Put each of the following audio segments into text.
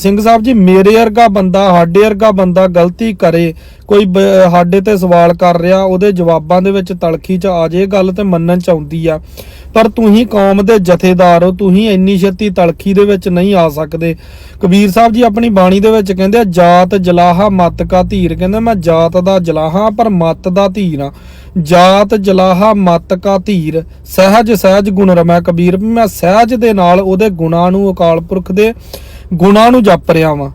ਸਿੰਘ ਸਾਹਿਬ ਜੀ, ਮੇਰੇ ਵਰਗਾ ਬੰਦਾ, ਸਾਡੇ ਵਰਗਾ ਬੰਦਾ ਗਲਤੀ ਕਰੇ, ਕੋਈ ਸਾਡੇ ਤੇ ਸਵਾਲ ਕਰ ਰਿਹਾ, ਉਹਦੇ ਜਵਾਬਾਂ ਦੇ ਵਿੱਚ ਤਲਖੀ ਚ ਆ ਜੇ ਗੱਲ ਤੇ ਮੰਨਣ ਚ ਆਉਂਦੀ ਆ। ਪਰ ਤੁਸੀਂ ਕੌਮ ਦੇ ਜਥੇਦਾਰ ਹੋ, ਤੁਸੀਂ ਇੰਨੀ ਛੇਤੀ ਤਲਖੀ ਦੇ ਵਿੱਚ ਨਹੀਂ ਆ ਸਕਦੇ। ਕਬੀਰ ਸਾਹਿਬ ਜੀ ਆਪਣੀ ਬਾਣੀ ਦੇ ਵਿੱਚ ਕਹਿੰਦੇ ਆ, ਜਾਤ ਜਲਾਹਾ ਮਤ ਕਾ ਧੀਰ ਕਹਿੰਦੇ ਮੈਂ ਜਾਤ ਦਾ ਜਲਾਹਾ, ਪਰ ਮਤ ਦਾ ਧੀਰ ਆ ਜਾਤ ਜਲਾਹਾ ਮਤ ਕਾ ਧੀਰ, ਸਹਿਜ ਸਹਿਜ ਗੁਣ ਰਮੈ ਕਬੀਰ। ਮੈਂ ਸਹਿਜ ਦੇ ਨਾਲ ਉਹਦੇ ਗੁਣਾਂ ਨੂੰ ਅਕਾਲ ਪੁਰਖ ਦੇ ਗੁਣਾਂ ਨੂੰ ਜਪ ਰਿਹਾ ਵਾਂ।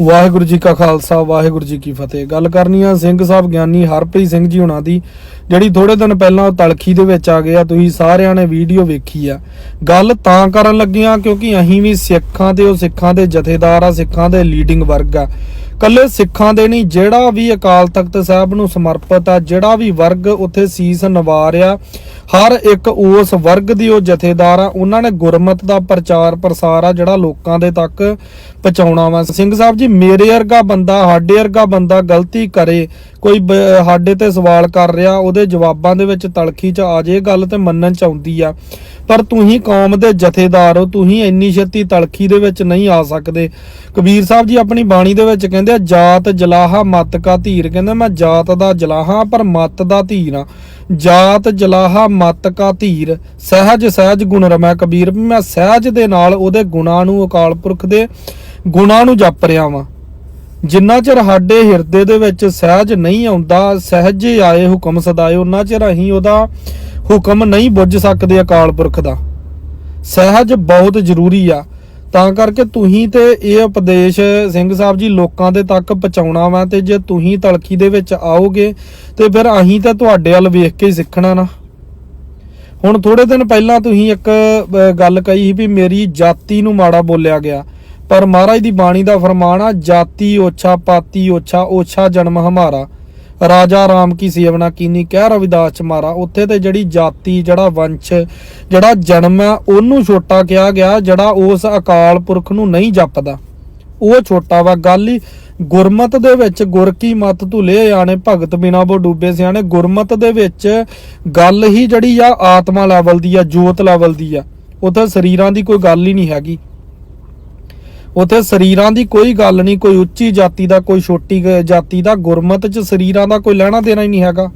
ਵਾਹਿਗੁਰੂ ਜੀ ਕਾ ਖਾਲਸਾ, ਵਾਹਿਗੁਰੂ ਜੀ ਕੀ ਫਤਿਹ। ਗੱਲ ਕਰਨੀ ਆ ਸਿੰਘ ਸਾਹਿਬ ਗਿਆਨੀ ਹਰਪ੍ਰੀਤ ਸਿੰਘ ਜੀ ਹੁਣਾਂ ਦੀ, ਜਿਹੜੀ ਥੋੜੇ ਦਿਨ ਪਹਿਲਾਂ ਉਹ ਤਲਖੀ ਦੇ ਵਿੱਚ ਆ ਗਏ ਆ, ਤੁਸੀਂ ਸਾਰਿਆਂ ਨੇ ਵੀਡੀਓ ਵੇਖੀ ਆ। ਗੱਲ ਤਾਂ ਕਰਨ ਲੱਗਿਆ ਕਿਉਂਕਿ ਅਸੀਂ ਵੀ ਸਿੱਖਾਂ ਤੇ, ਉਹ ਸਿੱਖਾਂ ਦੇ ਜਥੇਦਾਰ ਆ, ਸਿੱਖਾਂ ਦੇ ਲੀਡਿੰਗ ਵਰਗ ਆ। ਕੱਲੇ ਸਿੱਖਾਂ ਦੇ ਨਹੀਂ, ਜਿਹੜਾ ਵੀ ਅਕਾਲ ਤਖਤ ਸਾਹਿਬ ਨੂੰ ਸਮਰਪਿਤ ਆ, ਜਿਹੜਾ ਵੀ ਵਰਗ ਉੱਥੇ ਸੀਸ ਨਵਾ ਹਰ ਇੱਕ ਉਸ ਵਰਗ ਦੀ ਉਹ ਜਥੇਦਾਰ ਆ, ਉਹਨਾਂ ਨੇ ਗੁਰਮਤ ਦਾ ਪ੍ਰਚਾਰ ਪ੍ਰਸਾਰ ਆ, ਜਿਹੜਾ ਲੋਕਾਂ ਦੇ ਤੱਕ ਪਹੁੰਚਾਉਣਾ ਵਾ। ਸਿੰਘ ਸਾਹਿਬ ਜੀ, ਮੇਰੇ ਵਰਗਾ ਬੰਦਾ, ਸਾਡੇ ਵਰਗਾ ਬੰਦਾ ਗਲਤੀ ਕਰੇ, ਕੋਈ ਬ- ਸਾਡੇ ਤੇ ਸਵਾਲ ਕਰ ਰਿਹਾ, ਉਹਦੇ ਜਵਾਬਾਂ ਦੇ ਵਿੱਚ ਤਲਖੀ ਚ ਆ ਜੇ ਗੱਲ ਤੇ ਮੰਨਣ ਚ ਆਉਂਦੀ ਆ। ਪਰ ਤੁਸੀਂ ਕੌਮ ਦੇ ਜਥੇਦਾਰ ਹੋ, ਤੁਸੀਂ ਇੰਨੀ ਛੇਤੀ ਤਲਖੀ ਦੇ ਵਿੱਚ ਨਹੀਂ ਆ ਸਕਦੇ। ਕਬੀਰ ਸਾਹਿਬ ਜੀ, ਆਪਣੀ ਬਾਣੀ ਦੇ ਵਿੱਚ ਕਹਿੰਦੇ ਆ ਜਾਤ ਜਲਾਹਾ, ਮਤ ਕਾ ਧੀਰ। ਕਹਿੰਦੇ, ਮੈਂ ਜਾਤ ਦਾ ਜਲਾਹਾ, ਪਰ ਮਤ ਦਾ ਧੀਰ ਆ ਜਾਤ ਜਲਾਹਾ, ਮਤ ਕਾ ਧੀਰ। ਸਹਿਜ ਸਹਿਜ ਗੁਣ ਰਮੈ ਕਬੀਰ। ਮੈਂ ਸਹਿਜ ਦੇ ਨਾਲ ਉਹਦੇ ਗੁਣਾਂ ਨੂੰ ਅਕਾਲ ਪੁਰਖ ਦੇ ਗੁਣਾਂ ਨੂੰ ਜਪ ਰਿਹਾ ਵਾਂ। ਜਿੰਨਾ ਚਿਰ ਸਾਡੇ ਹਿਰਦੇ ਦੇ ਵਿੱਚ ਸਹਿਜ ਨਹੀਂ ਆਉਂਦਾ, ਸਹਿਜ ਆਏ ਹੁਕਮ ਸਦਾਏ ਉਹਨਾਂ ਚਿਰ ਅਸੀਂ ਉਹਦਾ ਹੁਕਮ ਨਹੀਂ ਬੁੱਝ ਸਕਦੇ ਅਕਾਲ ਪੁਰਖ ਦਾ। ਸਹਿਜ ਬਹੁਤ ਜ਼ਰੂਰੀ ਆ। ਤਾਂ ਕਰਕੇ ਤੁਸੀਂ ਤੇ ਇਹ ਉਪਦੇਸ਼ ਸਿੰਘ ਸਾਹਿਬ ਜੀ ਲੋਕਾਂ ਦੇ ਤੱਕ ਪਹੁੰਚਾਉਣਾ ਵਾ ਤੇ ਜੇ ਤੁਸੀਂ ਤਲਖੀ ਦੇ ਵਿੱਚ ਆਓਗੇ ਤੇ ਫਿਰ ਅਸੀਂ ਤਾਂ ਤੁਹਾਡੇ ਵੱਲ ਵੇਖ ਕੇ ਹੀ ਸਿੱਖਣਾ ਨਾ। ਹੁਣ ਥੋੜੇ ਦਿਨ ਪਹਿਲਾਂ ਤੁਸੀਂ ਇੱਕ ਗੱਲ ਕਹੀ ਸੀ ਵੀ ਮੇਰੀ ਜਾਤੀ ਨੂੰ ਮਾੜਾ ਬੋਲਿਆ ਗਿਆ। ਪਰ ਮਹਾਰਾਜ ਦੀ ਬਾਣੀ ਦਾ ਫਰਮਾਨ ਆ, ਜਾਤੀ ਓਛਾ ਪਾਤੀ ਓਛਾ ਓਛਾ ਜਨਮ ਹਮਾਰਾ। ਰਾਜਾ ਰਾਮ ਕੀ ਸੇਵਨਾ ਕੀਨੀ ਕਹਿ ਰਵਿਦਾਸ ਚ ਮਾਰਾ। ਉੱਥੇ ਤੇ ਜਿਹੜੀ ਜਾਤੀ, ਜਿਹੜਾ ਵੰਸ਼, ਜਿਹੜਾ ਜਨਮ ਹੈ ਉਹਨੂੰ ਛੋਟਾ ਕਿਹਾ ਗਿਆ, ਜਿਹੜਾ ਉਸ ਅਕਾਲ ਪੁਰਖ ਨੂੰ ਨਹੀਂ ਜਪਦਾ। ਉਹ ਛੋਟਾ ਵਾ। ਗੱਲ ਹੀ ਗੁਰਮਤ ਦੇ ਵਿੱਚ ਗੁਰ ਕੀ ਮਤ ਧੁਲੇ ਆਣੇ ਭਗਤ ਬਿਨਾ ਬੋ ਡੂਬੇ ਸਿਆਣੇ। ਗੁਰਮਤ ਦੇ ਵਿੱਚ ਗੱਲ ਹੀ ਜਿਹੜੀ ਆ, ਆਤਮਾ ਲੈਵਲ ਦੀ ਆ, ਜੋਤ ਲੈਵਲ ਦੀ ਆ। ਉੱਥੇ ਸਰੀਰਾਂ ਦੀ ਕੋਈ ਗੱਲ ਹੀ ਨਹੀਂ ਹੈਗੀ। ਉੱਥੇ ਸਰੀਰਾਂ ਦੀ ਕੋਈ ਗੱਲ ਨਹੀਂ, ਕੋਈ ਉੱਚੀ ਜਾਤੀ ਦਾ, ਕੋਈ ਛੋਟੀ ਗ- ਜਾਤੀ ਦਾ, ਗੁਰਮਤ ਚ ਸਰੀਰਾਂ ਦਾ ਕੋਈ ਲੈਣਾ ਦੇਣਾ ਹੀ ਨਹੀਂ ਹੈਗਾ।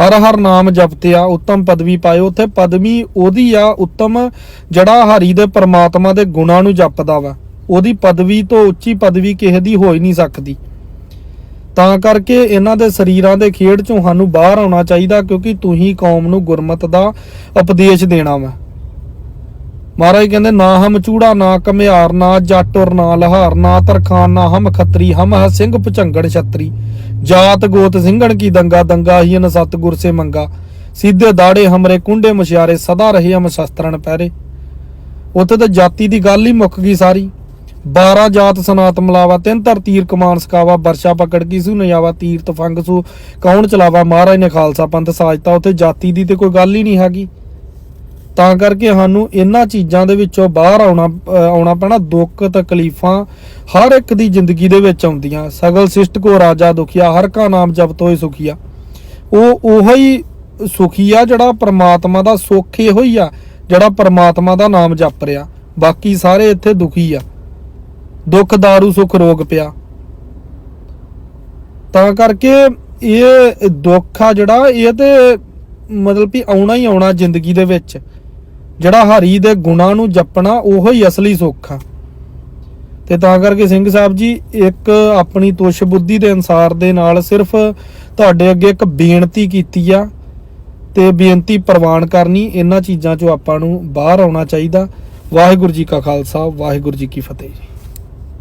ਹਰ ਹਰ ਨਾਮ ਜਪਤਿਆ ਉੱਤਮ ਪਦਵੀ ਪਾਏ, ਉੱਥੇ ਪਦਵੀ ਉਹਦੀ ਆ, ਉੱਤਮ ਜਿਹੜਾ ਹਰੀ ਦੇ ਪਰਮਾਤਮਾ ਦੇ ਗੁਣਾਂ ਨੂੰ ਜਪਦਾ ਵਾ। ਉਹਦੀ ਪਦਵੀ ਤੋਂ ਉੱਚੀ ਪਦਵੀ ਕਿਸੇ ਦੀ ਹੋ ਹੀ ਨਹੀਂ ਸਕਦੀ। ਤਾਂ ਕਰਕੇ ਇਹਨਾਂ ਦੇ ਸਰੀਰਾਂ ਦੇ ਖੇਡ ਚੋਂ ਸਾਨੂੰ ਬਾਹਰ ਆਉਣਾ ਚਾਹੀਦਾ, ਕਿਉਂਕਿ ਤੁਸੀਂ ਕੌਮ ਨੂੰ ਗੁਰਮਤ ਦਾ ਉਪਦੇਸ਼ ਦੇਣਾ ਵਾ। ਮਹਾਰਾਜ ਕਹਿੰਦੇ, ਨਾ ਹਮ ਚੂੜਾ, ਨਾ ਕਮਿਆਰ, ਨਾ ਜਾਟੁਰ, ਨਾ ਲਹਾਰ, ਨਾ ਤਰਖਾਨ, ਨਾ ਹਮ ਖੱਤਰੀ, ਹਮ ਹੈ ਸਿੰਘ ਪੁਚੰਗੜ ਛਤਰੀ। ਜਾਤ ਗੋਤ ਸਿੰਘਣ ਕੀ ਦੰਗਾ ਦੰਗਾ ਹੀ ਨ ਸਤਗੁਰ ਸੇ ਮੰਗਾ। ਸਿੱਧੇ ਦਾੜੇ ਹਮਰੇ, ਕੁੰਡੇ ਮਸ਼ਿਆਰੇ, ਸਦਾ ਰਹੇ ਹਮ ਸ਼ਸਤਰਨ ਪਹਿਰੇ। ਉੱਥੇ ਤਾਂ ਜਾਤੀ ਦੀ ਗੱਲ ਹੀ ਮੁੱਕ ਗਈ ਸਾਰੀ। 12 ਜਾਤ ਸਨਾਤ ਮਲਾਵਾ ਤਿੰਨ ਧਰ ਤੀਰ ਕਮਾਨ ਸਕਾਵਾ, ਵਰਸ਼ਾ ਪਕੜ ਕੀ ਸੂ, ਨਜਾਵਾ ਤੀਰ ਤਫੰਗ ਸੂ, ਕੌਣ ਚਲਾਵਾ? ਮਹਾਰਾਜ ਨੇ ਖਾਲਸਾ ਪੰਥ ਸਾਜਤਾ। ਉੱਥੇ ਜਾਤੀ ਦੀ ਤੇ ਕੋਈ ਗੱਲ ਹੀ ਨਹੀਂ ਹੈਗੀ। ਤਾਂ ਕਰਕੇ ਸਾਨੂੰ ਇਹਨਾਂ ਚੀਜ਼ਾਂ ਦੇ ਵਿੱਚੋਂ ਬਾਹਰ ਆਉਣਾ ਆਉਣਾ ਪੈਣਾ, ਦੁੱਖ, ਤਕਲੀਫਾਂ ਹਰ ਇੱਕ ਦੀ ਜ਼ਿੰਦਗੀ ਦੇ ਵਿੱਚ ਆਉਂਦੀਆਂ। ਸਗਲ ਸਿਸ਼ਟ ਕੋ ਰਾਜਾ ਦੁਖੀਆ, ਹਰ ਕਾ ਨਾਮ ਜਪਤ ਹੋਏ ਸੁਖੀਆ। ਉਹ ਉਹੋ ਸੁਖੀ ਆ ਜਿਹੜਾ ਪ੍ਰਮਾਤਮਾ ਦਾ ਸੁੱਖ ਇਹੋ ਹੀ ਆ, ਜਿਹੜਾ ਪ੍ਰਮਾਤਮਾ ਦਾ ਨਾਮ ਜਪ ਰਿਹਾ। ਬਾਕੀ ਸਾਰੇ ਇੱਥੇ ਦੁਖੀ ਆ। ਦੁੱਖ, ਦਾਰੂ, ਸੁਖ, ਰੋਗ ਪਿਆ। ਤਾਂ ਕਰਕੇ ਇਹ ਦੁੱਖ ਆ ਜਿਹੜਾ, ਇਹ ਤੇ ਮਤਲਬ ਵੀ ਆਉਣਾ ਹੀ ਆਉਣਾ ਜ਼ਿੰਦਗੀ ਦੇ ਵਿੱਚ। ਜਿਹੜਾ ਹਰੀ ਦੇ ਗੁਣਾਂ ਨੂੰ ਜਪਣਾ ਉਹੋ ਹੀ ਅਸਲੀ ਸੁੱਖ ਆ। ਤੇ ਤਾਂ ਕਰਕੇ ਸਿੰਘ ਸਾਹਿਬ ਜੀ, ਇੱਕ ਆਪਣੀ ਤੁਸ਼ ਬੁੱਧੀ ਦੇ ਅਨਸਾਰ ਦੇ ਨਾਲ ਸਿਰਫ ਤੁਹਾਡੇ ਅੱਗੇ ਇੱਕ ਬੇਨਤੀ ਕੀਤੀ ਆ ਤੇ ਬੇਨਤੀ ਪ੍ਰਵਾਨ ਕਰਨੀ, ਇਹਨਾਂ ਚੀਜ਼ਾਂ ਚੋਂ ਆਪਾਂ ਨੂੰ ਬਾਹਰ ਆਉਣਾ ਚਾਹੀਦਾ। ਵਾਹਿਗੁਰੂ ਜੀ ਕਾ ਖਾਲਸਾ, ਵਾਹਿਗੁਰੂ ਜੀ ਕੀ ਫਤਿਹ